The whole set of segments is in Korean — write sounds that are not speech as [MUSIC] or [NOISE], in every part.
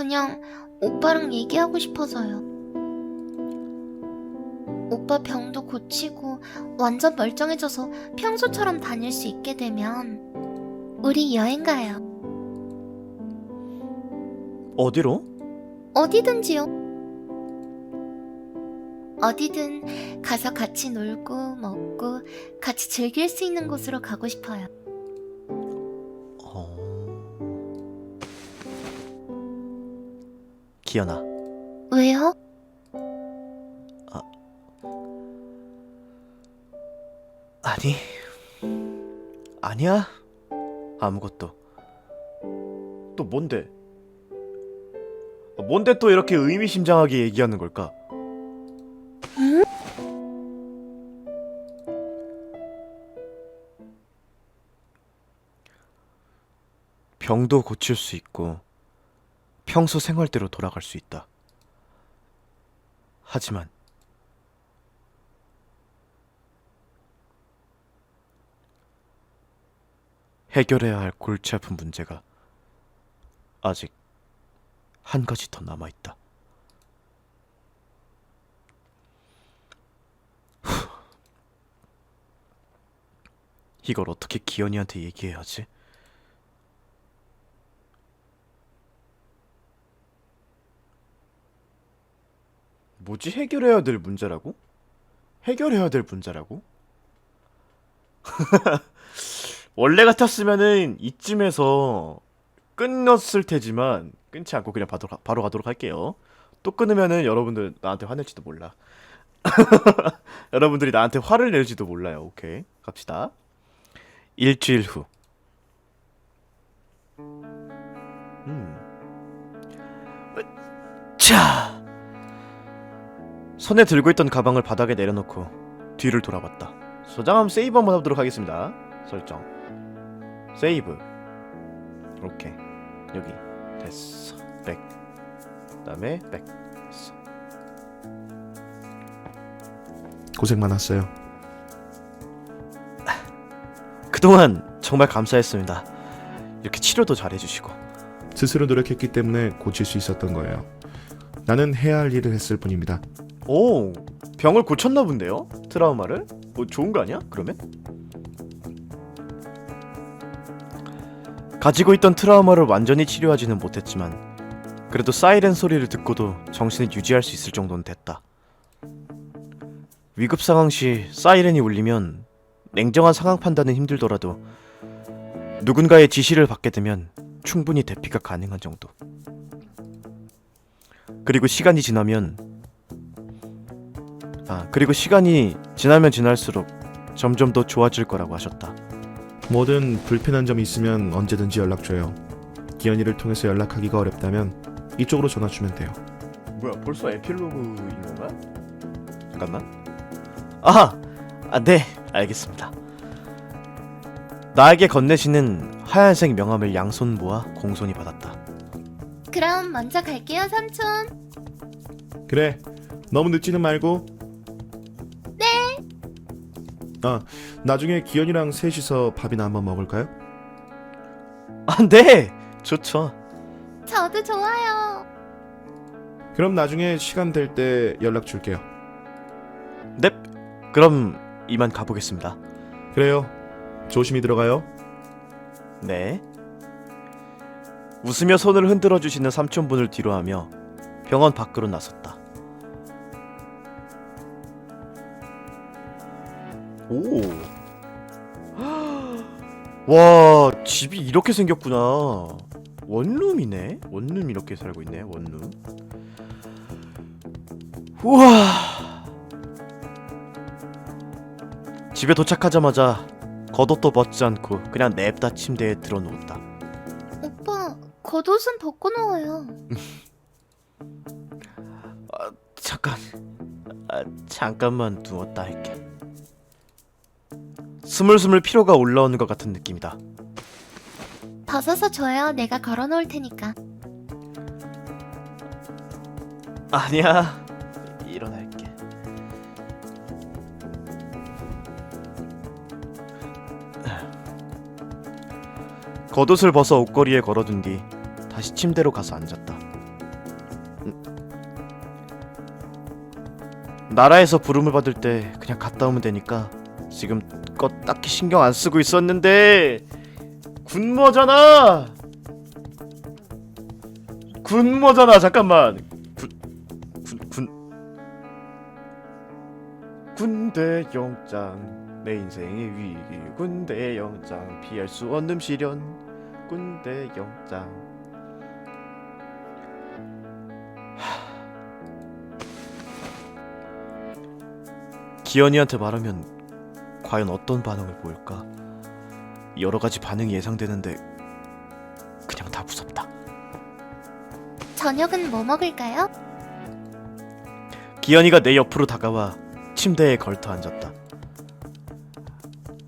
그냥 오빠랑 얘기하고 싶어서요. 오빠 병도 고치고 완전 멀쩡해져서 평소처럼 다닐 수 있게 되면 우리 여행 가요. 어디로? 어디든지요. 어디든 가서 같이 놀고 먹고 같이 즐길 수 있는 곳으로 가고 싶어요. 기현아, 왜요? 아니, 아니야. 아무것도. 또 뭔데? 어, 뭔데 또 이렇게 의미심장하게 얘기하는 걸까? 응? 병도 고칠 수 있고 평소 생활대로 돌아갈 수 있다. 하지만 해결해야 할 골치 아픈 문제가 아직 한 가지 더 남아 있다. 이걸 어떻게 기현이한테 얘기해야 하지? 뭐지 해결해야 될 문제라고? 해결해야 될 문제라고? [LAUGHS] 원래 같았으면은 이쯤에서 끊었을 테지만 끊지 않고 그냥 바로, 가- 바로 가도록 할게요. 또 끊으면은 여러분들 나한테 화낼지도 몰라. [LAUGHS] 여러분들이 나한테 화를 낼지도 몰라요. 오케이. 갑시다. 일주일 후. 음. 자. 손에 들고 있던 가방을 바닥에 내려놓고 뒤를 돌아봤다. 저장함 세이브 한번 하도록 하겠습니다. 설정. 세이브. 오케이. 여기. 됐어. 백. 그 다음에 백. 됐어. 고생 많았어요. 그동안 정말 감사했습니다. 이렇게 치료도 잘해주시고. 스스로 노력했기 때문에 고칠 수 있었던 거예요. 나는 해야 할 일을 했을 뿐입니다. 오, 병을 고쳤나 본데요? 트라우마를? 뭐 좋은 거 아니야? 그러면? 가지고 있던 트라우마를 완전히 치료하지는 못했지만 그래도 사이렌 소리를 듣고도 정신을 유지할 수 있을 정도는 됐다. 위급 상황 시 사이렌이 울리면 냉정한 상황 판단은 힘들더라도 누군가의 지시를 받게 되면 충분히 대피가 가능한 정도. 그리고 시간이 지나면 아, 그리고 시간이 지나면 지날수록 점점 더 좋아질 거라고 하셨다. 뭐든 불편한 점이 있으면 언제든지 연락 줘요. 기현이를 통해서 연락하기가 어렵다면 이쪽으로 전화 주면 돼요. 뭐야, 벌써 에필로그인 건가? 잠깐만. 아, 아, 네, 알겠습니다. 나에게 건네시는 하얀색 명함을 양손 모아 공손히 받았다. 그럼 먼저 갈게요, 삼촌. 그래. 너무 늦지는 말고. 네. 아, 나중에 기현이랑 셋이서 밥이나 한번 먹을까요? 아, 네, 좋죠. 저도 좋아요. 그럼 나중에 시간 될 때 연락 줄게요. 넵, 그럼 이만 가보겠습니다. 그래요. 조심히 들어가요. 네. 웃으며 손을 흔들어 주시는 삼촌분을 뒤로하며 병원 밖으로 나섰다. 오. 와, 집이 이렇게 생겼구나. 원룸이네. 원룸 이렇게 살고 있네. 원룸. 우와. 집에 도착하자마자 겉옷도 벗지 않고 그냥 냅다 침대에 들어누웠다. 오빠, 겉옷은 벗고 누워요. 잠깐, 아, 잠깐만 누웠다 할게. 스물스물 피로가 올라오는 것 같은 느낌이다. 벗어서 줘요. 내가 걸어놓을 테니까. 아니야, 일어날게. 겉옷을 벗어 옷걸이에 걸어둔 뒤 다시 침대로 가서 앉았다. 나라에서 부름을 받을 때 그냥 갔다 오면 되니까 지금 껏 딱히 신경 안 쓰고 있었는데 군모잖아. 군모잖아. 잠깐만. 군, 군, 군 군 대 영장 내 인생의 위기 군대 영장 피할 수 없는 시련 군대 영장 기현이한테 말하면 과연 어떤 반응을 보일까? 여러 가지 반응이 예상되는데 그냥 다 무섭다. 저녁은 뭐 먹을까요? 기현이가 내 옆으로 다가와 침대에 걸터 앉았다.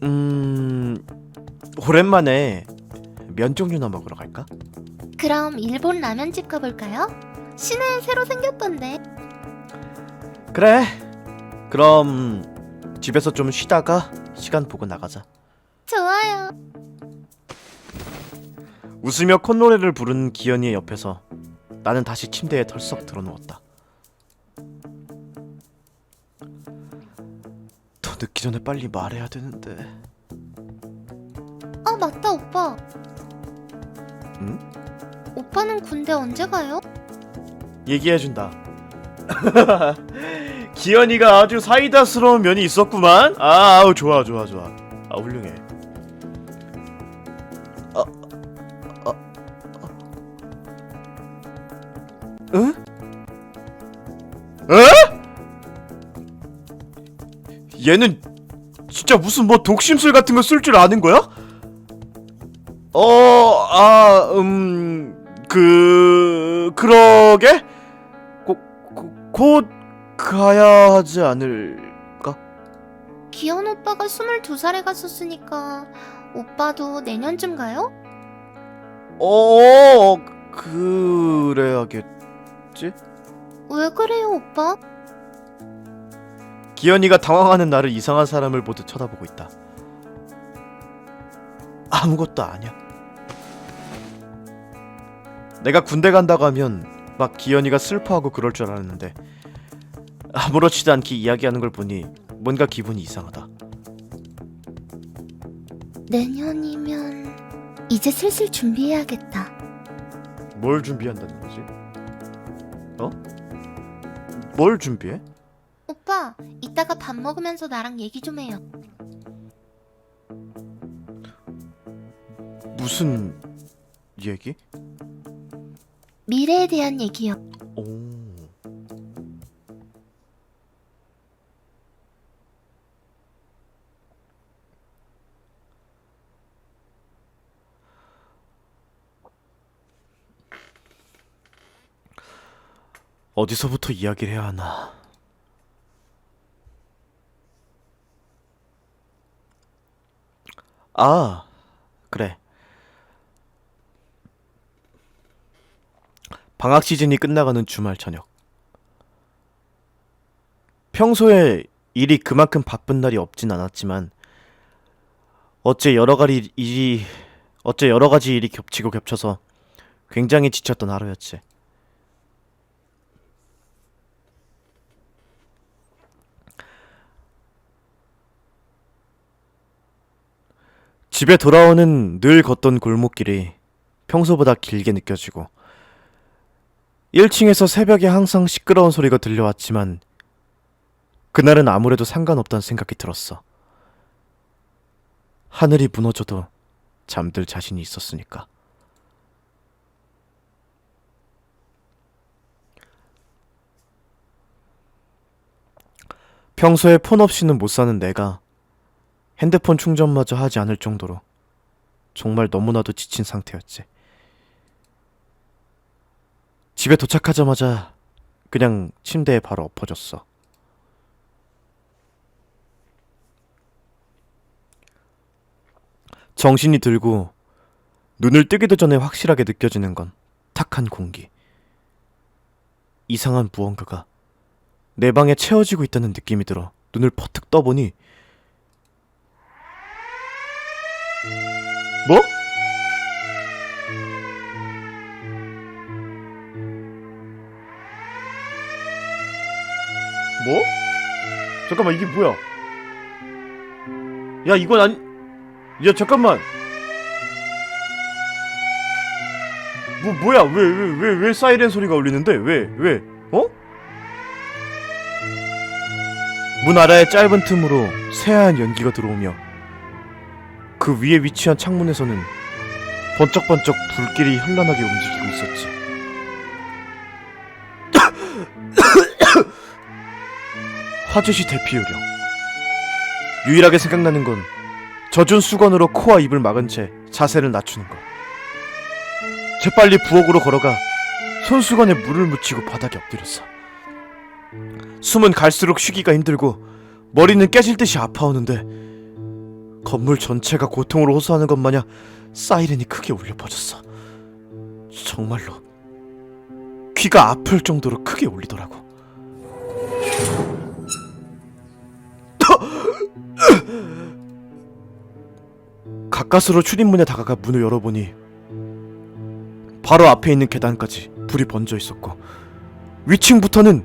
음, 오랜만에 면 종류나 먹으러 갈까? 그럼 일본 라면집 가볼까요? 시내에 새로 생겼던데. 그래. 그럼 집에서 좀 쉬다가 시간 보고 나가자. 좋아요. 웃으며 콧노래를 부르는 기현이의 옆에서 나는 다시 침대에 털썩 들어누웠다. 더 늦기 전에 빨리 말해야 되는데. 아 맞다 오빠. 응? 오빠는 군대 언제 가요? 얘기해준다. [LAUGHS] 기현이가 아주 사이다스러운 면이 있었구만. 아, 아우 좋아 좋아 좋아. 아 훌륭해. 아, 아, 아. 응? 에? 얘는 진짜 무슨 뭐 독심술 같은 거 쓸 줄 아는 거야? 어, 아, 음, 그, 그러게? 고, 고, 곧 가야 하지 않을까? 기현 오빠가 22살에 갔었으니까 오빠도 내년쯤 가요? 어, 그래야겠지? 왜 그래요 오빠? 기현이가 당황하는 나를 이상한 사람을 보듯 쳐다보고 있다. 아무것도 아니야. 내가 군대 간다고 하면 막 기현이가 슬퍼하고 그럴 줄 알았는데 아무렇지도 않게 이야기하는 걸 보니 뭔가 기분이 이상하다. 내년이면 이제 슬슬 준비해야겠다. 뭘 준비한다는 거지? 어? 뭘 준비해? 오빠, 이따가 밥 먹으면서 나랑 얘기 좀 해요. 무슨 얘기? 미래에 대한 얘기요. 오. 어디서부터 이야기를 해야 하나? 아, 그래. 방학 시즌이 끝나가는 주말 저녁. 평소에 일이 그만큼 바쁜 날이 없진 않았지만 어째 여러 가지 일이 어째 여러 가지 일이 겹치고 겹쳐서 굉장히 지쳤던 하루였지. 집에 돌아오는 늘 걷던 골목길이 평소보다 길게 느껴지고 1층에서 새벽에 항상 시끄러운 소리가 들려왔지만 그날은 아무래도 상관없다는 생각이 들었어. 하늘이 무너져도 잠들 자신이 있었으니까. 평소에 폰 없이는 못 사는 내가 핸드폰 충전마저 하지 않을 정도로 정말 너무나도 지친 상태였지. 집에 도착하자마자 그냥 침대에 바로 엎어졌어. 정신이 들고 눈을 뜨기도 전에 확실하게 느껴지는 건 탁한 공기. 이상한 무언가가 내 방에 채워지고 있다는 느낌이 들어 눈을 퍼뜩 떠보니 뭐? 뭐? 잠깐만 이게 뭐야? 야 이건 아니 야 잠깐만 뭐 뭐야 왜 왜 왜 왜 사이렌 소리가 울리는데 왜 왜? 어? 문 아래의 짧은 틈으로 새하얀 연기가 들어오며 그 위에 위치한 창문에서는 번쩍번쩍 불길이 현란하게 움직이고 있었지. [COUGHS] 화주시 대피 요령. 유일하게 생각나는 건 젖은 수건으로 코와 입을 막은 채 자세를 낮추는 것. 재빨리 부엌으로 걸어가 손수건에 물을 묻히고 바닥에 엎드렸어. 숨은 갈수록 쉬기가 힘들고 머리는 깨질 듯이 아파오는데 건물 전체가 고통으로 호소하는 것 마냥 사이렌이 크게 울려 퍼졌어. 정말로 귀가 아플 정도로 크게 울리더라고. 가까스로 출입문에 다가가 문을 열어보니 바로 앞에 있는 계단까지 불이 번져 있었고 위층부터는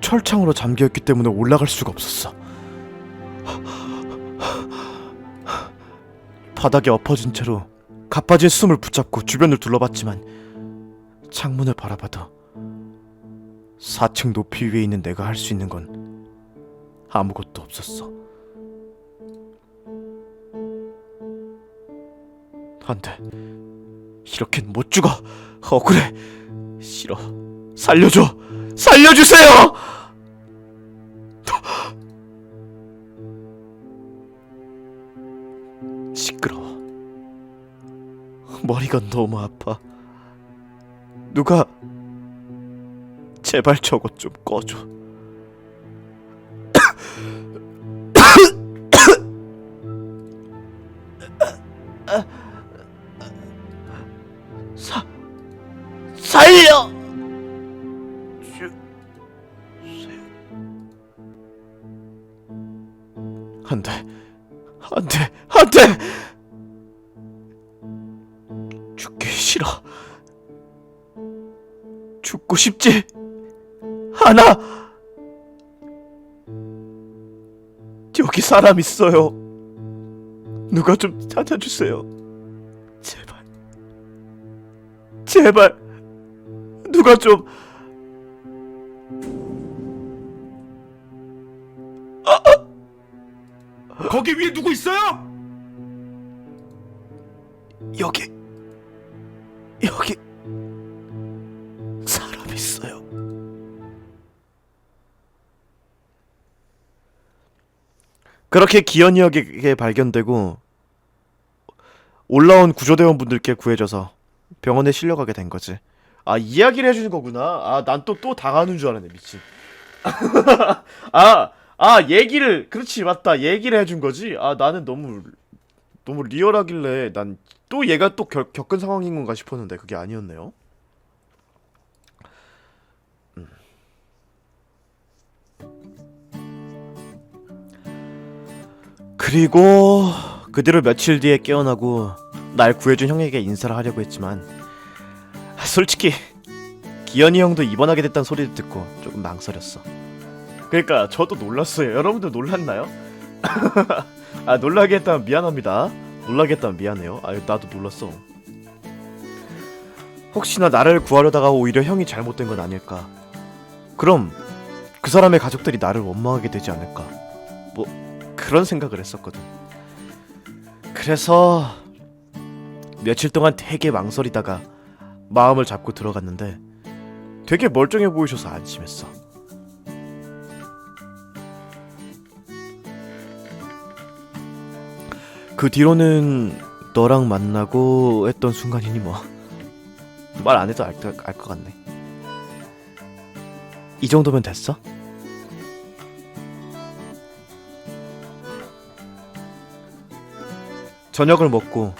철창으로 잠겨 있기 때문에 올라갈 수가 없었어. 바닥에 엎어진 채로 가빠진 숨을 붙잡고 주변을 둘러봤지만 창문을 바라봐도 4층 높이 위에 있는 내가 할 수 있는 건 아무것도 없었어. 안 돼. 이렇겐 못 죽어. 억울해. 싫어. 살려줘. 살려주세요! 머리가 너무 아파. 누가 제발 저것 좀 꺼줘. [COUGHS] 사 살려. 싶지 않아. 여기 사람 있어요. 누가 좀 찾아주세요. 제발. 제발. 누가 좀. 거기 위에 누구 있어요? 여기. 여기. 그렇게 기현이에게 발견되고 올라온 구조대원분들께 구해져서 병원에 실려가게 된 거지. 아 이야기를 해주는 거구나. 아 난 또 또 당하는 줄 알았네 미친. [LAUGHS] 아, 아 얘기를 그렇지 맞다 얘기를 해준 거지. 아 나는 너무 너무 리얼하길래 난 또 얘가 또 겪, 겪은 상황인 건가 싶었는데 그게 아니었네요. 그리고 그 뒤로 며칠 뒤에 깨어나고 날 구해준 형에게 인사를 하려고 했지만 솔직히 기현이 형도 입원하게 됐다는 소리를 듣고 조금 망설였어. 그러니까 저도 놀랐어요. 여러분들 놀랐나요? [LAUGHS] 아 놀라게 했다면 미안합니다. 놀라게 했다면 미안해요. 아 나도 놀랐어. 혹시나 나를 구하려다가 오히려 형이 잘못된 건 아닐까? 그럼 그 사람의 가족들이 나를 원망하게 되지 않을까? 뭐 그런 생각을 했었거든. 그래서 며칠 동안 되게 망설이다가 마음을 잡고 들어갔는데 되게 멀쩡해 보이셔서 안심했어. 그 뒤로는 너랑 만나고 했던 순간이니 뭐 말 안 해도 알 것 같네. 이 정도면 됐어? 저녁을 먹고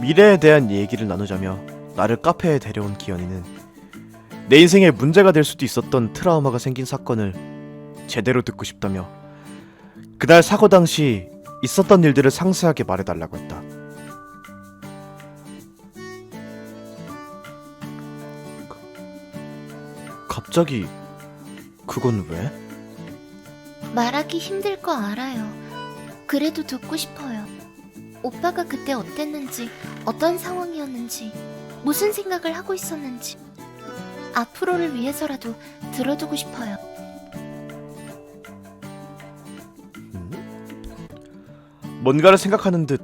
미래에 대한 얘기를 나누자며 나를 카페에 데려온 기현이는 내 인생에 문제가 될 수도 있었던 트라우마가 생긴 사건을 제대로 듣고 싶다며 그날 사고 당시 있었던 일들을 상세하게 말해달라고 했다. 가- 갑자기 그건 왜? 말하기 힘들 거 알아요. 그래도 듣고 싶어요. 오빠가 그때 어땠는지, 어떤 상황이었는지, 무슨 생각을 하고 있었는지. 앞으로를 위해서라도 들어두고 싶어요. 뭔가를 생각하는 듯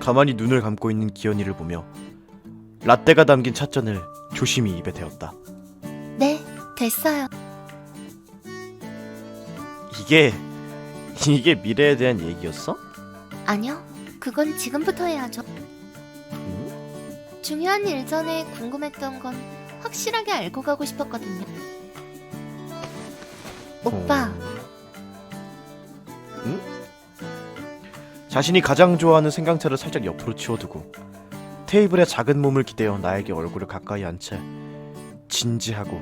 가만히 눈을 감고 있는 기현이를 보며 라떼가 담긴 찻잔을 조심히 입에 대었다. 네, 됐어요. 이게 이게 미래에 대한 얘기였어? 아니요, 그건 지금부터 해야죠. 중요한 일 전에 궁금했던 건 확실하게 알고 가고 싶었거든요. 오빠, 어. 응? 자신이 가장 좋아하는 생강차를 살짝 옆으로 치워두고 테이블에 작은 몸을 기대어 나에게 얼굴을 가까이 한 채 진지하고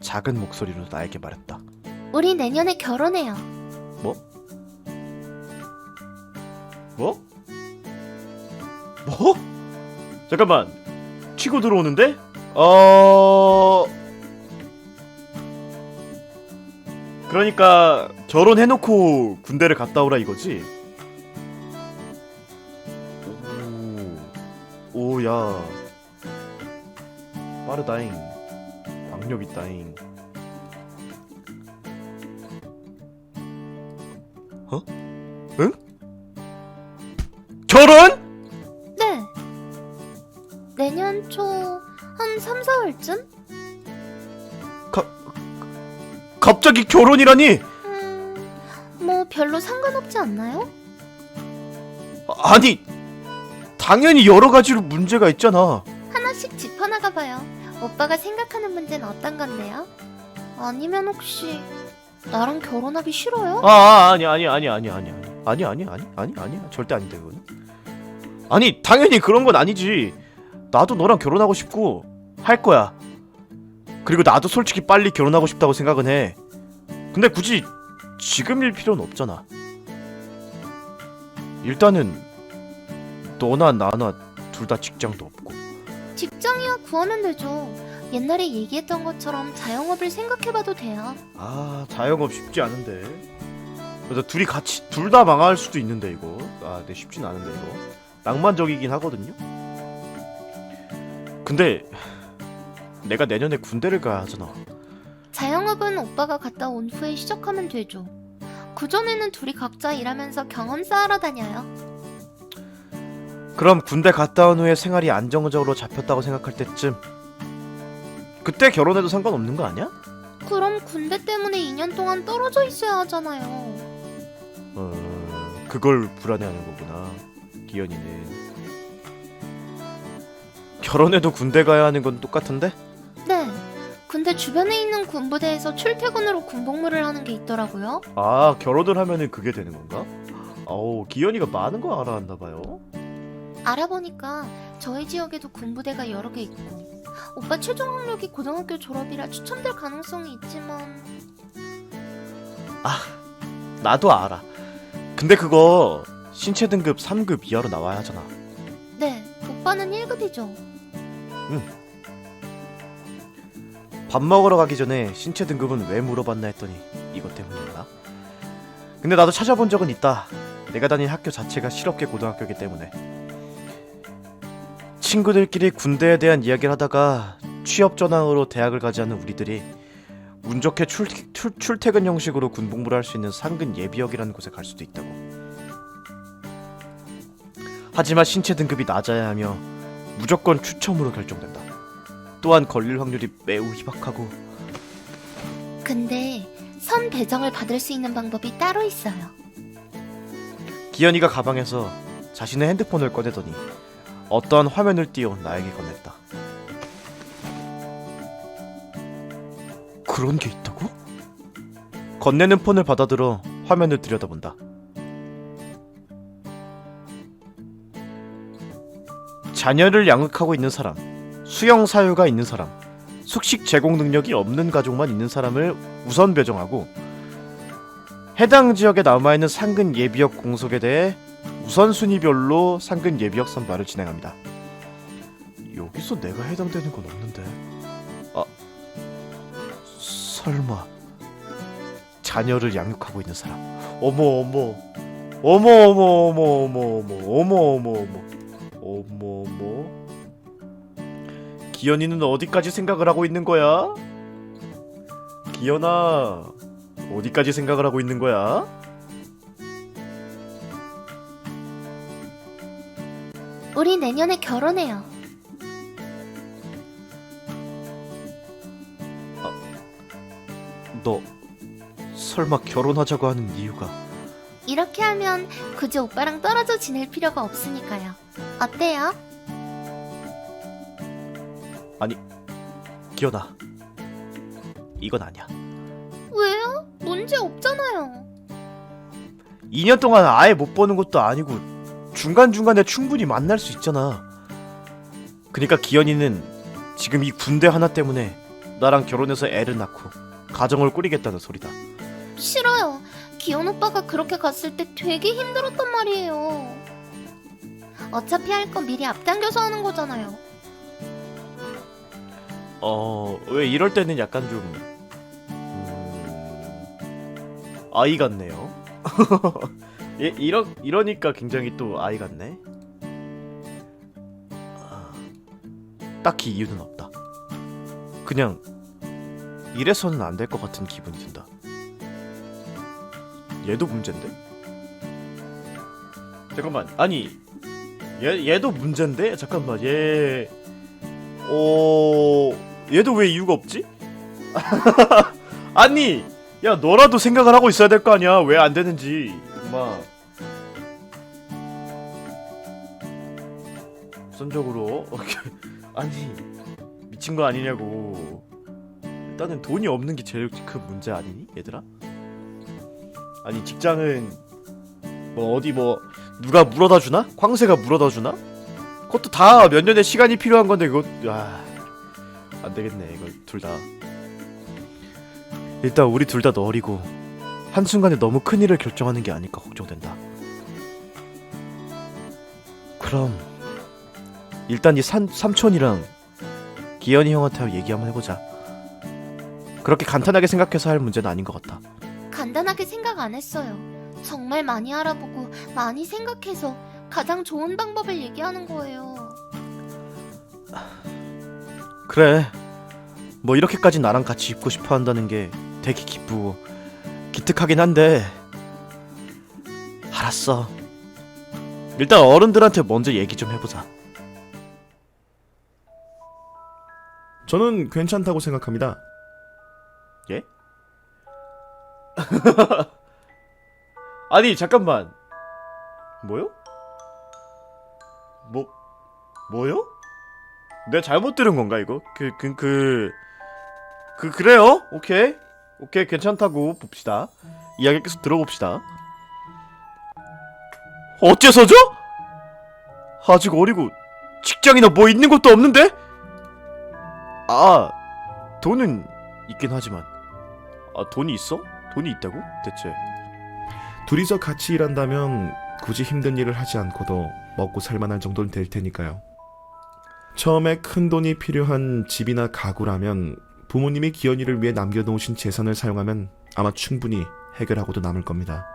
작은 목소리로 나에게 말했다. 우리 내년에 결혼해요. 뭐? 뭐? 뭐? 잠깐만. 치고 들어오는데? 어. 그러니까 결혼해놓고 군대를 갔다 오라 이거지? 오, 오, 야. 빠르다잉. 박력 있다잉. 어? 응? 결혼? 네. 내년 초 한 3, 4월쯤? 갑자기 결혼이라니? 음, 뭐 별로 상관없지 않나요? 아니, 당연히 여러 가지로 문제가 있잖아. 하나씩 짚어나가 봐요. 오빠가 생각하는 문제는 어떤 건데요? 아니면 혹시 나랑 결혼하기 싫어요? 아, 아 아니 아니 아니 아니 아니 아니 아니 아니 아니 아니 아니야 절대 아닌데 그거는. 아니 당연히 그런 건 아니지. 나도 너랑 결혼하고 싶고 할 거야. 그리고 나도 솔직히 빨리 결혼하고 싶다고 생각은 해. 근데 굳이 지금일 필요는 없잖아. 일단은 너나 나나 둘 다 직장도 없고. 직장이야 구하면 되죠. 옛날에 얘기했던 것처럼 자영업을 생각해봐도 돼요. 아 자영업 쉽지 않은데. 그래서 둘이 같이 둘 다 망할 수도 있는데 이거. 아, 네 쉽진 않은데 이거. 낭만적이긴 하거든요. 근데 내가 내년에 군대를 가야 하잖아. 자영업은 오빠가 갔다 온 후에 시작하면 되죠. 그전에는 둘이 각자 일하면서 경험 쌓으러 다녀요. 그럼 군대 갔다 온 후에 생활이 안정적으로 잡혔다고 생각할 때쯤 그때 결혼해도 상관없는 거 아니야? 그럼 군대 때문에 2년 동안 떨어져 있어야 하잖아요. 어, 그걸 불안해하는 거구나. 기현이는. 결혼해도 군대 가야 하는 건 똑같은데? 네. 근데 주변에 있는 군부대에서 출퇴근으로 군복무를 하는 게 있더라고요. 아 결혼을 하면은 그게 되는 건가? 아우 기현이가 많은 거 알아왔나 봐요. 알아보니까 저희 지역에도 군부대가 여러 개 있고 오빠 최종 학력이 고등학교 졸업이라 추첨될 가능성이 있지만 나도 알아. 근데 그거 신체 등급 3급 이하로 나와야 하잖아. 네 오빠는 1급이죠. 밥 먹으러 가기 전에 신체 등급은 왜 물어봤나 했더니 이것 때문이었나? 근데 나도 찾아본 적은 있다. 내가 다닌 학교 자체가 실업계 고등학교이기 때문에. 친구들끼리 군대에 대한 이야기를 하다가 취업 전환으로 대학을 가지 않은 우리들이 운 좋게 출, 출, 출퇴근 형식으로 군복무를 할 수 있는 상근 예비역이라는 곳에 갈 수도 있다고. 하지만 신체 등급이 낮아야 하며 무조건 추첨으로 결정된다. 또한 걸릴 확률이 매우 희박하고 근데 선 배정을 받을 수 있는 방법이 따로 있어요. 기현이가 가방에서 자신의 핸드폰을 꺼내더니 어떠한 화면을 띄워 나에게 건넸다. 그런 게 있다고? 건네는 폰을 받아들어 화면을 들여다본다. 자녀를 양육하고 있는 사람, 수영 사유가 있는 사람, 숙식 제공 능력이 없는 가족만 있는 사람을 우선 배정하고 해당 지역에 남아 있는 상근 예비역 공속에 대해 우선순위별로 상근 예비역 선발을 진행합니다. 여기서 내가 해당되는 건 없는데. 아, 설마 자녀를 양육하고 있는 사람. 어머 어머 어머 어머 어머 어머 어머 어머 어머 어머 어머 어머 기현이는 어디까지 생각을 하고 있는 거야? 기현아 어디까지 생각을 하고 있는 거야? 우리 내년에 결혼해요. 너 설마 결혼하자고 하는 이유가 이렇게 하면 굳이 오빠랑 떨어져 지낼 필요가 없으니까요. 어때요? 기현아 이건 아니야. 왜요? 문제 없잖아요. 2년 동안 아예 못 보는 것도 아니고 중간중간에 충분히 만날 수 있잖아. 그니까 기현이는 지금 이 군대 하나 때문에 나랑 결혼해서 애를 낳고 가정을 꾸리겠다는 소리다. 싫어요. 기현 오빠가 그렇게 갔을 때 되게 힘들었단 말이에요. 어차피 할 건 미리 앞당겨서 하는 거잖아요. 어, 왜 이럴 때는 약간 좀 음, 아이 같네요. [LAUGHS] 예, 이러 이러니까 굉장히 또 아이 같네. 아, 딱히 이유는 없다. 그냥 이래서는 안 될 것 같은 기분이 든다. 얘도 문제인데? 잠깐만, 아니 얘 얘도 문제인데? 잠깐만, 얘 어... 얘도 왜 이유가 없지? [LAUGHS] 아니, 야 너라도 생각을 하고 있어야 될 거 아니야. 왜 안 되는지. 막 우선적으로 [LAUGHS] 아니 미친 거 아니냐고. 일단은 돈이 없는 게 제일 큰 문제 아니니, 얘들아? 아니 직장은 뭐 어디 뭐 누가 물어다 주나? 광세가 물어다 주나? 그것도 다 몇 년의 시간이 필요한 건데 그거 아, 안 되겠네 이거 둘 다. 일단 우리 둘다 어리고 한 순간에 너무 큰 일을 결정하는 게 아닐까 걱정된다. 그럼 일단 이 삼, 삼촌이랑 기현이 형한테 얘기 한번 해보자. 그렇게 간단하게 생각해서 할 문제는 아닌 것 같아. 간단하게 생각 안 했어요. 정말 많이 알아보고 많이 생각해서 가장 좋은 방법을 얘기하는 거예요. 그래. 뭐 이렇게까지 나랑 같이 있고 싶어 한다는 게 되게 기쁘고 기특하긴 한데 알았어. 일단 어른들한테 먼저 얘기 좀 해보자. 저는 괜찮다고 생각합니다. 예? [LAUGHS] 아니 잠깐만. 뭐요? 뭐 뭐요? 내가 잘못 들은 건가 이거? 그 그 그 그 그 래요? 오케이 오케이 괜찮다고 봅시다. 이야기 계속 들어봅시다. 어째서죠? 아직 어리고 직장이나 뭐 있는 것도 없는데? 아 돈은 있긴 하지만 아 돈이 있어? 돈이 있다고? 대체 둘이서 같이 일한다면 굳이 힘든 일을 하지 않고도 먹고 살만할 정도는 될 테니까요. 처음에 큰 돈이 필요한 집이나 가구라면 부모님이 기현이를 위해 남겨놓으신 재산을 사용하면 아마 충분히 해결하고도 남을 겁니다.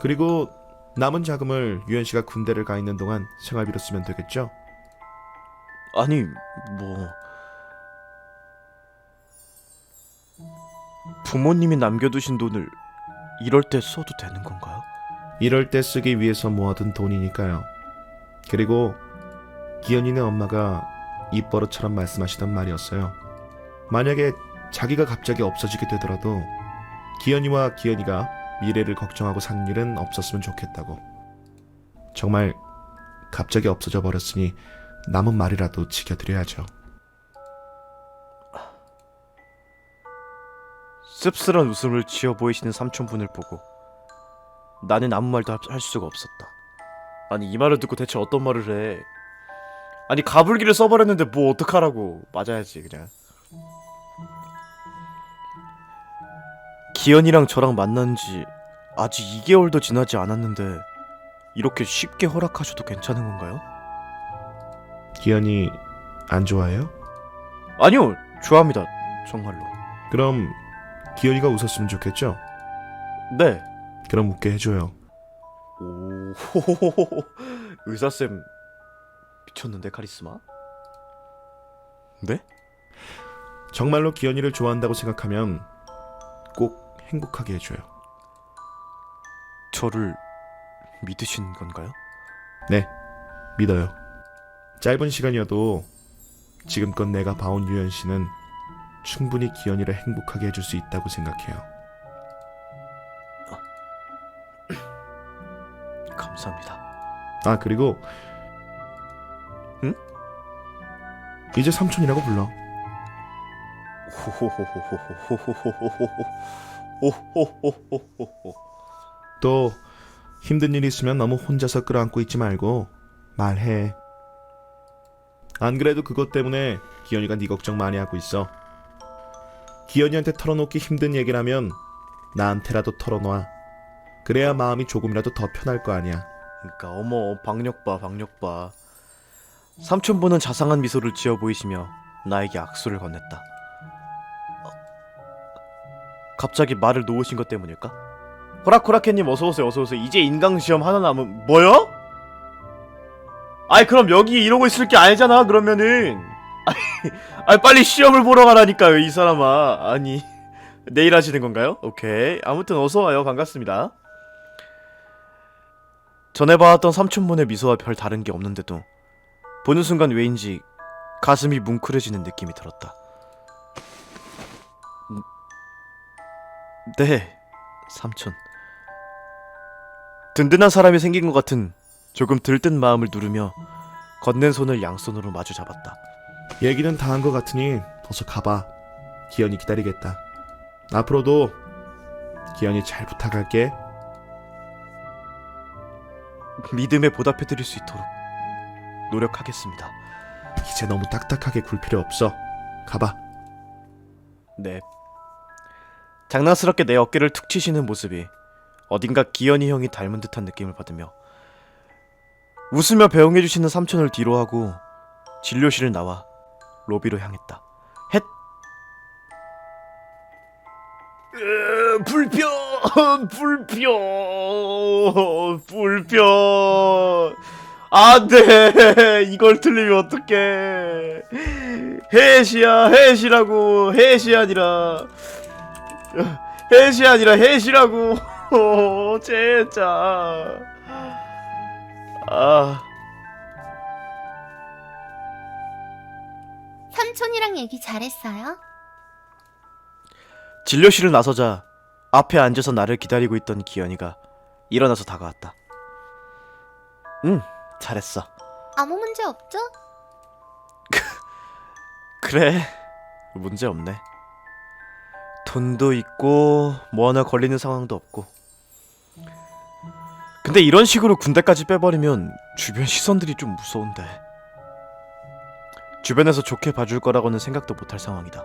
그리고 남은 자금을 유현 씨가 군대를 가 있는 동안 생활비로 쓰면 되겠죠? 아니 뭐 부모님이 남겨두신 돈을 이럴 때 써도 되는 건가요? 이럴 때 쓰기 위해서 모아둔 돈이니까요. 그리고 기현이네 엄마가 입버릇처럼 말씀하시던 말이었어요. 만약에 자기가 갑자기 없어지게 되더라도 기현이와 기현이가 미래를 걱정하고 사는 일은 없었으면 좋겠다고. 정말 갑자기 없어져 버렸으니 남은 말이라도 지켜드려야죠. 씁쓸한 웃음을 지어 보이시는 삼촌분을 보고 나는 아무 말도 할- 할 수가 없었다. 아니 이 말을 듣고 대체 어떤 말을 해? 아니 가불기를 써버렸는데 뭐 어떡하라고 맞아야지 그냥. 기현이랑 저랑 만난 지 아직 2개월도 지나지 않았는데 이렇게 쉽게 허락하셔도 괜찮은 건가요? 기현이 안 좋아해요? 아니요 좋아합니다 정말로. 그럼 기현이가 웃었으면 좋겠죠? 네. 그럼 웃게 해줘요. 오, 의사쌤 미쳤는데 카리스마? 네? 정말로 기현이를 좋아한다고 생각하면 꼭 행복하게 해줘요. 저를 믿으신 건가요? 네, 믿어요. 짧은 시간이어도 지금껏 내가 봐온 유현 씨는 충분히 기현이를 행복하게 해줄 수 있다고 생각해요. [CLEARS THROAT] 감사합니다. 아 그리고 응? 이제 삼촌이라고 불러. 또 힘든 일 있으면 너무 혼자서 끌어안고 있지 말고 말해. 안 그래도 그것 때문에 기현이가 네 걱정 많이 하고 있어. 기현이한테 털어놓기 힘든 얘기라면 나한테라도 털어놔. 그래야 마음이 조금이라도 더 편할 거 아니야. 그러니까 어머 박력봐 박력봐 삼촌분은 자상한 미소를 지어 보이시며 나에게 악수를 건넸다 어, 갑자기 말을 놓으신 것 때문일까? 호라코라케님 어서오세요 어서오세요 이제 인강시험 하나 남은 뭐요? 아이 그럼 여기 이러고 있을 게 아니잖아 그러면은 아니, 빨리 시험을 보러 가라니까요 이 사람아 아니 내일 하시는 건가요? 오케이 아무튼 어서와요 반갑습니다 전에 봐왔던 삼촌분의 미소와 별 다른 게 없는데도 보는 순간 왜인지 가슴이 뭉클해지는 느낌이 들었다. 음, 네, 삼촌. 든든한 사람이 생긴 것 같은 조금 들뜬 마음을 누르며 건넨 손을 양손으로 마주 잡았다. 얘기는 다 한 것 같으니 어서 가봐. 기현이 기다리겠다. 앞으로도 기현이 잘 부탁할게. 믿음에 보답해드릴 수 있도록 노력하겠습니다. 이제 너무 딱딱하게 굴 필요 없어. 가봐. 네. 장난스럽게 내 어깨를 툭 치시는 모습이 어딘가 기현이 형이 닮은 듯한 느낌을 받으며 웃으며 배웅해주시는 삼촌을 뒤로 하고 진료실을 나와 로비로 향했다. 헷! 으, 불편! 불편! 불편! 안 돼! 이걸 틀리면 어떡해! 햇이야, 햇이라고! 햇이 아니라! 햇이 아니라 햇이라고! 어, 진짜! 아, 삼촌이랑 얘기 잘했어요? 진료실을 나서자 앞에 앉아서 나를 기다리고 있던 기현이가 일어나서 다가왔다. 응, 잘했어. 아무 문제 없죠? [LAUGHS] 그래 문제 없네 돈도 있고 뭐 하나 걸리는 상황도 없고 근데 이런 식으로 군대까지 빼버리면 주변 시선들이 좀 무서운데 주변에서 좋게 봐줄 거라고는 생각도 못할 상황이다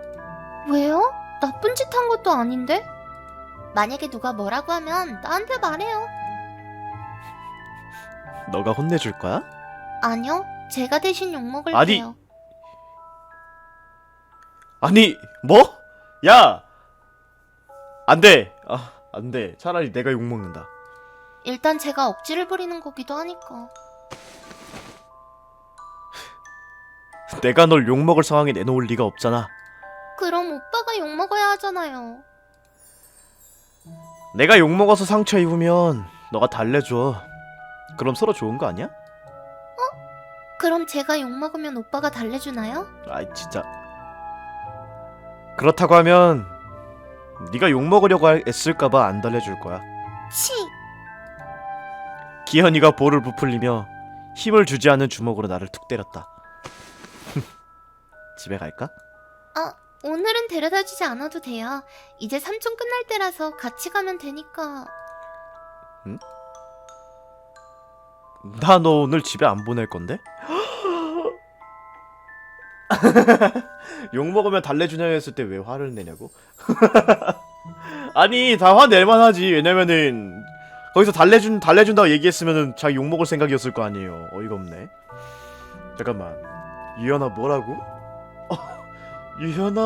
왜요? 나쁜 짓 한 것도 아닌데? 만약에 누가 뭐라고 하면 나한테 말해요. [LAUGHS] 너가 혼내줄 거야? 아니요, 제가 대신 욕먹을게요. 아니. 아니 뭐? 야 안 돼 아 안 돼 차라리 내가 욕 먹는다 일단 제가 억지를 부리는 거기도 하니까. 내가 널 욕먹을 상황에 내놓을 리가 없잖아 그럼 오빠가 욕 먹어야 하잖아요. 내가 욕먹어서 상처 입으면 너가 달래줘. 그럼 서로 좋은 거 아니야? 그럼 제가 욕 먹으면 오빠가 달래주나요? 아이 진짜. 그렇다고 하면 네가 욕먹으려고 할- 애쓸까봐 안 달래줄 거야. 치! 기현이가 볼을 부풀리며 힘을 주지 않는 주먹으로 나를 툭 때렸다. 집에 갈까? 아, 오늘은 데려다 주지 않아도 돼요. 이제 삼촌 끝날 때라서 같이 가면 되니까. 나 너 오늘 집에 안 보낼 건데? [GASPS] 욕 먹으면 달래주냐 했을 때 왜 화를 내냐고? [LAUGHS] 아니 다 화낼 만 하지 왜냐면은 거기서 달래준 달래준다고 얘기했으면은 자기 욕 먹을 생각이었을 거 아니에요 어이가 없네 잠깐만 유연아 뭐라고? 유현아